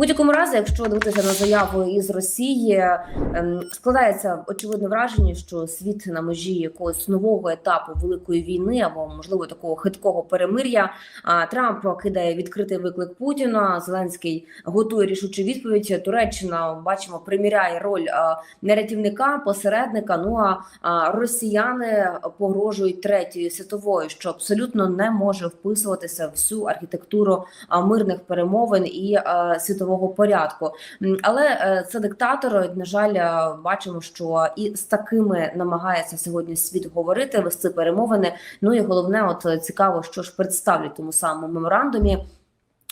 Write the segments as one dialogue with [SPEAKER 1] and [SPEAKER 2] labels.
[SPEAKER 1] будь-якому разі, якщо дивитися на заяву із Росії, ем, складається очевидне враження, що світ на межі якогось нового етапу великої війни або можливо такого хиткого перемир'я. Трамп кидає відкритий виклик Путіна. Зеленський готує рішучу відповідь. Туреччина бачимо приміряє роль а, не рятівника, посередника. Ну а, росіяни погрожують третьою світовою, що абсолютно не може вписуватися всю архітектуру мирних перемовин і а, світового порядку. Але е, це диктатор. На жаль, е, бачимо, що і з такими намагається сьогодні світ говорити, вести перемовини. Ну і головне, от е, цікаво, що ж представлять тому самому меморандумі.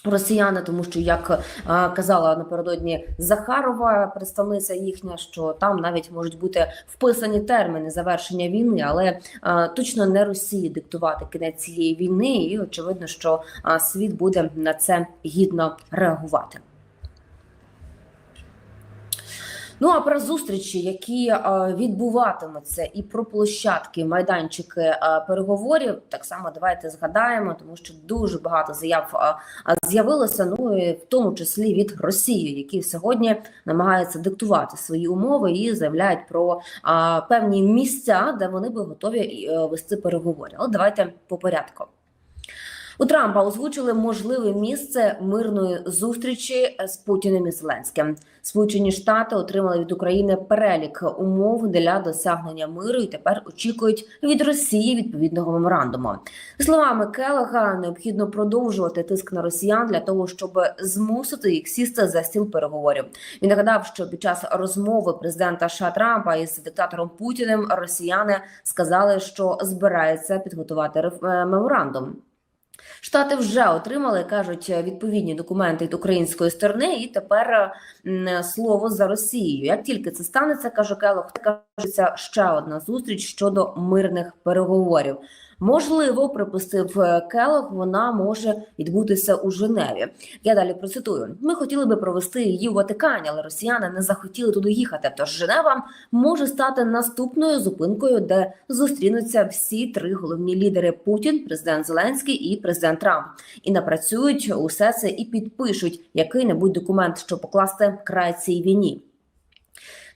[SPEAKER 1] Росіяни, тому що як е, казала напередодні Захарова, представниця їхня, що там навіть можуть бути вписані терміни завершення війни, але е, точно не Росії диктувати кінець цієї війни, і очевидно, що е, світ буде на це гідно реагувати. Ну а про зустрічі, які е, відбуватимуться, і про площадки, майданчики е, переговорів, так само давайте згадаємо, тому що дуже багато заяв е, з'явилося. Ну і в тому числі від Росії, які сьогодні намагаються диктувати свої умови і заявляють про певні місця, де вони би готові вести переговори. Але давайте по порядку. У Трампа озвучили можливе місце мирної зустрічі з Путіним і Зеленським. Сполучені Штати отримали від України перелік умов для досягнення миру і тепер очікують від Росії відповідного меморандуму. Словами Келега, необхідно продовжувати тиск на росіян для того, щоб змусити їх сісти за стіл переговорів. Він нагадав, що під час розмови президента США Трампа із диктатором Путіним росіяни сказали, що збираються підготувати е, меморандум. Штати вже отримали, кажуть, відповідні документи від української сторони, і тепер слово за Росією. Як тільки це станеться, каже Келох, кажеться ще одна зустріч щодо мирних переговорів. Можливо, припустив е, Келох, вона може відбутися у Женеві. Я далі процитую: ми хотіли би провести її у Ватикані, але росіяни не захотіли туди їхати. Тож Женева може стати наступною зупинкою, де зустрінуться всі три головні лідери: Путін, президент Зеленський і президент Трамп, і напрацюють усе це і підпишуть який-небудь документ, щоб покласти край цій війні.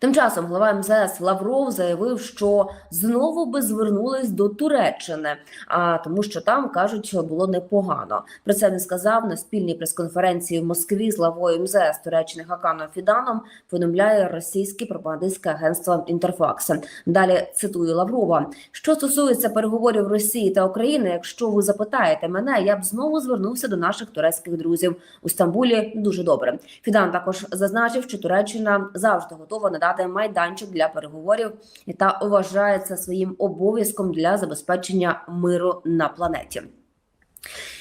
[SPEAKER 1] Тим часом глава МЗС Лавров заявив, що знову би звернулись до Туреччини, а тому, що там кажуть, було непогано. Про це він сказав на спільній прес-конференції в Москві з главою МЗС Туреччини Хаканом Фіданом. Повідомляє російське пропагандистське агентство Інтерфакс. Далі цитую Лаврова: що стосується переговорів Росії та України, якщо ви запитаєте мене, я б знову звернувся до наших турецьких друзів у Стамбулі. Дуже добре. Фідан також зазначив, що Туреччина завжди готова надати майданчик для переговорів та вважає це своїм обов'язком для забезпечення миру на планеті.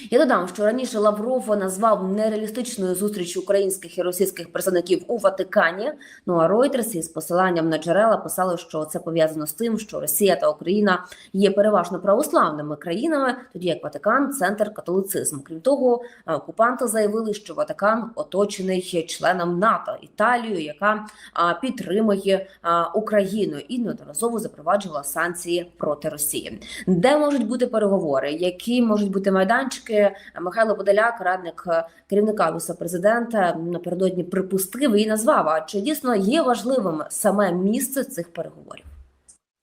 [SPEAKER 1] Я додам, що раніше Лавров назвав нереалістичною зустріч українських і російських представників у Ватикані. Ну а Reuters із посиланням на джерела писали, що це пов'язано з тим, що Росія та Україна є переважно православними країнами, тоді як Ватикан центр католицизму. Крім того, окупанти заявили, що Ватикан оточений членом НАТО Італією, яка підтримує Україну і неодноразово запроваджувала санкції проти Росії. Де можуть бути переговори? Які можуть бути майданчики? Михайло Подоляк, радник е, керівника офісу президента, напередодні припустив і назвав. А чи дійсно є важливим саме місце цих переговорів?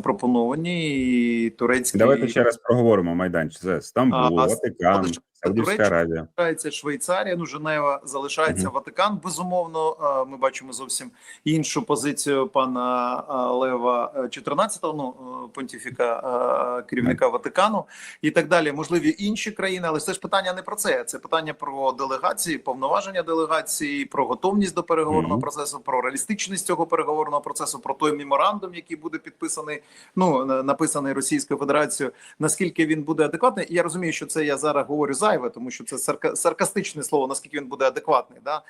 [SPEAKER 2] пропоновані і турецькі
[SPEAKER 3] Давайте ще раз проговоримо майданчик. Там
[SPEAKER 2] а
[SPEAKER 3] Ватикан,
[SPEAKER 2] Туреччина-
[SPEAKER 3] Саудівська Аравія.
[SPEAKER 2] залишається Швейцарія. Ну Женева залишається
[SPEAKER 3] Мгм.
[SPEAKER 2] Ватикан. Безумовно, е, ми бачимо зовсім іншу позицію пана е, Лева е, 14-го, ну е, понтифіка е, керівника Ватикану і так далі. Можливі інші країни, але це ж питання не про це. Це питання про делегації, повноваження делегації, про готовність до переговорного
[SPEAKER 3] Мгм.
[SPEAKER 2] процесу, про реалістичність цього переговорного процесу, про той меморандум, який буде підписаний, ну написаний Російською Федерацією. Наскільки він буде адекватний? Я розумію, що це я зараз говорю зайве, тому що це сарка- саркастичне слово, наскільки він буде адекватний, да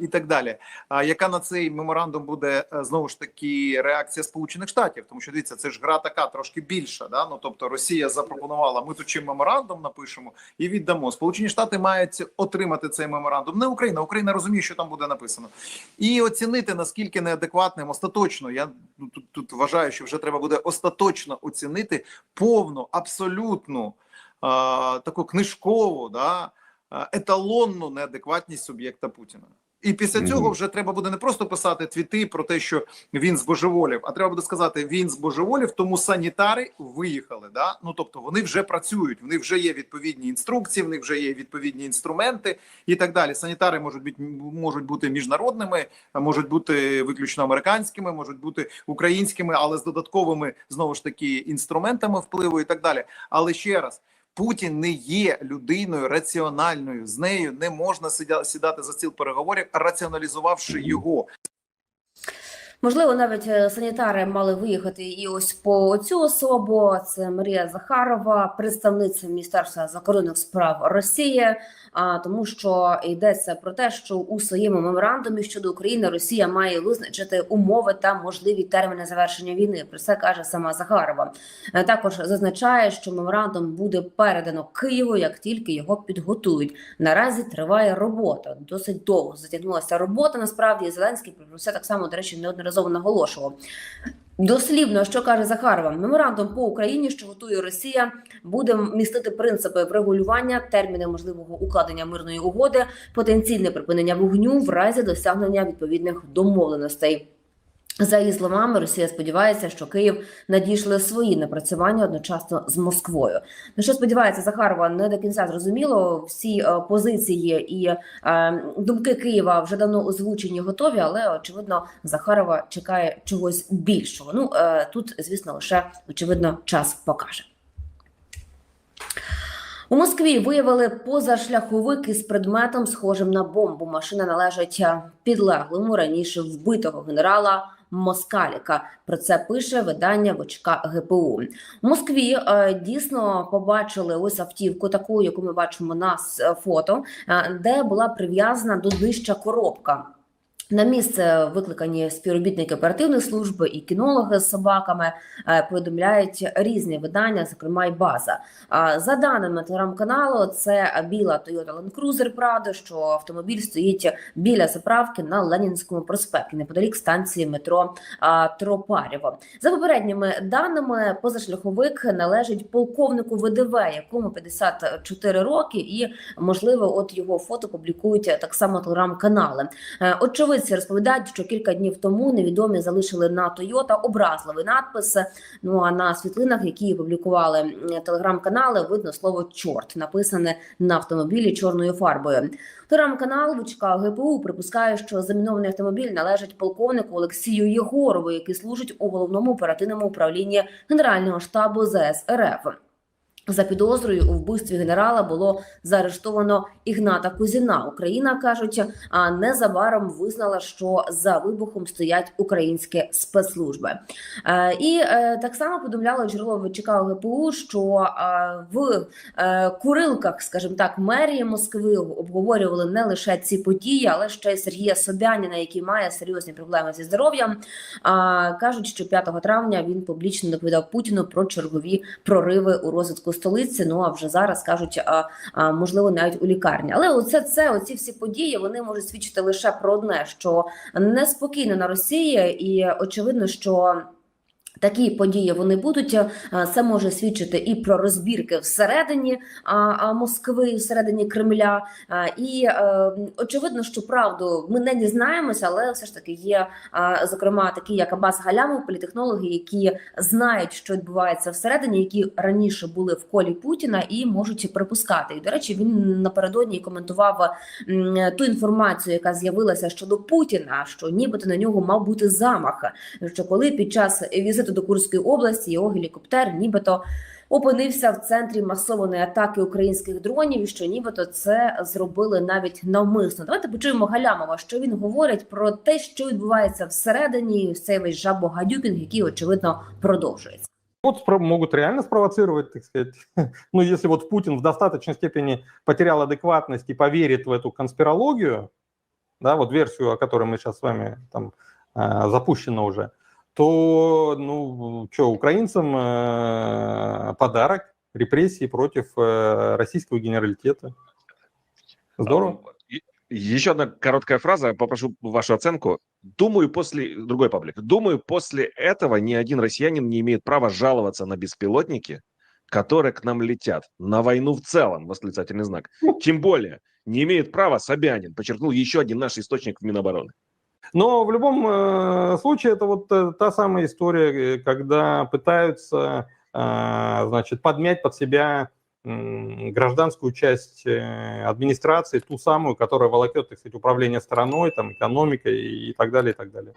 [SPEAKER 2] і так далі. Яка на цей меморандум буде е, знову ж таки реакція Сполучених Штатів? Тому що дивіться, це ж гра така трошки більша. Да? Ну тобто Росія запропонувала, ми тут чим меморандум напишемо і віддамо. Сполучені Штати мають отримати цей меморандум. Не Україна. Україна розуміє, що там буде написано, і оцінити наскільки неадекватним остаточно. Я ну, тут, тут вважаю, що вже треба буде остаточно оцінити повну, абсолютну таку книжкову, да, еталонну неадекватність суб'єкта Путіна. І після цього вже треба буде не просто писати твіти про те, що він збожеволів, а треба буде сказати, він збожеволів, тому санітари виїхали. Да? Ну тобто вони вже працюють, в них вже є відповідні інструкції, в них вже є відповідні інструменти і так далі. Санітари можуть бути можуть бути міжнародними, можуть бути виключно американськими, можуть бути українськими, але з додатковими знову ж таки інструментами впливу і так далі. Але ще раз. Путін не є людиною раціональною. З нею не можна сідати за стіл переговорів, раціоналізувавши його.
[SPEAKER 1] Можливо, навіть е, санітари мали виїхати і ось по цю особу. Це Марія Захарова, представниця Міністерства закордонних справ Росії. А тому, що йдеться про те, що у своєму меморандумі щодо України Росія має визначити умови та можливі терміни завершення війни. Про це каже сама Захарова. Е, Також зазначає, що меморандум буде передано Києву, як тільки його підготують. Наразі триває робота. Досить довго затягнулася робота. Насправді Зеленський про це так само, до речі, неодноразово наголошував. Дослівно, що каже Захарова, меморандум по Україні, що готує Росія, буде містити принципи врегулювання, терміни можливого укладення мирної угоди, потенційне припинення вогню в разі досягнення відповідних домовленостей. За її словами, Росія сподівається, що Київ надійшли свої напрацювання одночасно з Москвою. На що сподівається Захарова, не до кінця зрозуміло. Всі е, позиції і е, думки Києва вже давно озвучені, готові, але очевидно Захарова чекає чогось більшого. Ну е, тут, звісно, лише очевидно час покаже. У Москві виявили позашляховик із предметом, схожим на бомбу. Машина належить е, підлеглому раніше вбитого генерала Москаліка. Про це пише видання вочка ГПУ. В Москві е, дійсно побачили ось автівку, таку, яку ми бачимо на фото, е, де була прив'язана до днища коробка. На місце викликані співробітники оперативної служби і кінологи з собаками е, повідомляють різні видання, зокрема й база. За даними телеграм-каналу, це біла Toyota Land Cruiser Prado, що автомобіль стоїть біля заправки на Ленінському проспекті, неподалік станції метро Тропарєво. За попередніми даними, позашляховик належить полковнику ВДВ, якому 54 роки, і можливо, от його фото публікують так само телеграм-канали. Е, Очевидці розповідають, що кілька днів тому невідомі залишили на Тойота образливий надпис. Ну а на світлинах, які опублікували телеграм-канали, видно слово чорт, написане на автомобілі чорною фарбою. Телеграм-канал ВЧК ГПУ припускає, що замінований автомобіль належить полковнику Олексію Єгорову, який служить у головному оперативному управлінні Генерального штабу ЗС РФ. За підозрою у вбивстві генерала було заарештовано Ігната Кузіна. Україна кажуть, а незабаром визнала, що за вибухом стоять українські спецслужби. Е, і е, так само повідомляло джерело ВЧК ГПУ, що е, в курилках, скажімо так, мерії Москви обговорювали не лише ці події, але ще й Сергія Собяніна, який має серйозні проблеми зі здоров'ям. Кажуть, що 5 травня він публічно доповідав Путіну про чергові прориви у розвитку столиці. Ну а вже зараз кажуть, а, а, можливо, навіть у лікарні. Але оце це, оці всі події, вони можуть свідчити лише про одне: що неспокійно на Росії, і очевидно, що. Такі події вони будуть. Е, Це може свідчити і про розбірки всередині Москви, всередині Кремля. І е, очевидно, що правду ми не дізнаємося, але все ж таки є зокрема такі, як Абас Галямов, політехнологи, які знають, що відбувається всередині, які раніше були в колі Путіна і можуть припускати. І до речі, він напередодні коментував ту інформацію, яка з'явилася щодо Путіна, що нібито на нього мав бути замах. Що коли під час візиту до Курської області його гелікоптер, нібито опинився в центрі масованої атаки українських дронів, і що нібито це зробили навіть навмисно. Давайте почуємо Галямова, що він говорить про те, що відбувається всередині, і ось цей весь жабогадюкінг, який очевидно продовжується.
[SPEAKER 4] Вот спро- могут реально спровоцировать, так сказать. Ну, если вот Путин в достаточной степени потерял адекватность и поверит в эту конспирологию, да, вот версию, о которой мы сейчас с вами там э, запущено уже, то, ну, что, украинцам э, подарок, репрессии против э, российского генералитета. Здорово.
[SPEAKER 5] И- Еще одна короткая фраза, попрошу вашу оценку. Думаю, после... Другой паблик. Думаю, после этого ни один россиянин не имеет права жаловаться на беспилотники, которые к нам летят. На войну в целом, восклицательный знак. Тем более, не имеет права, Собянин, подчеркнул еще один наш источник в Минобороны.
[SPEAKER 4] Но в любом э, случае это вот э, та самая история, э, когда пытаются, значит, подмять под себя гражданскую часть администрации, ту самую, которая волокет, так сказать, управление страной, там, экономикой и так далее, и так далее.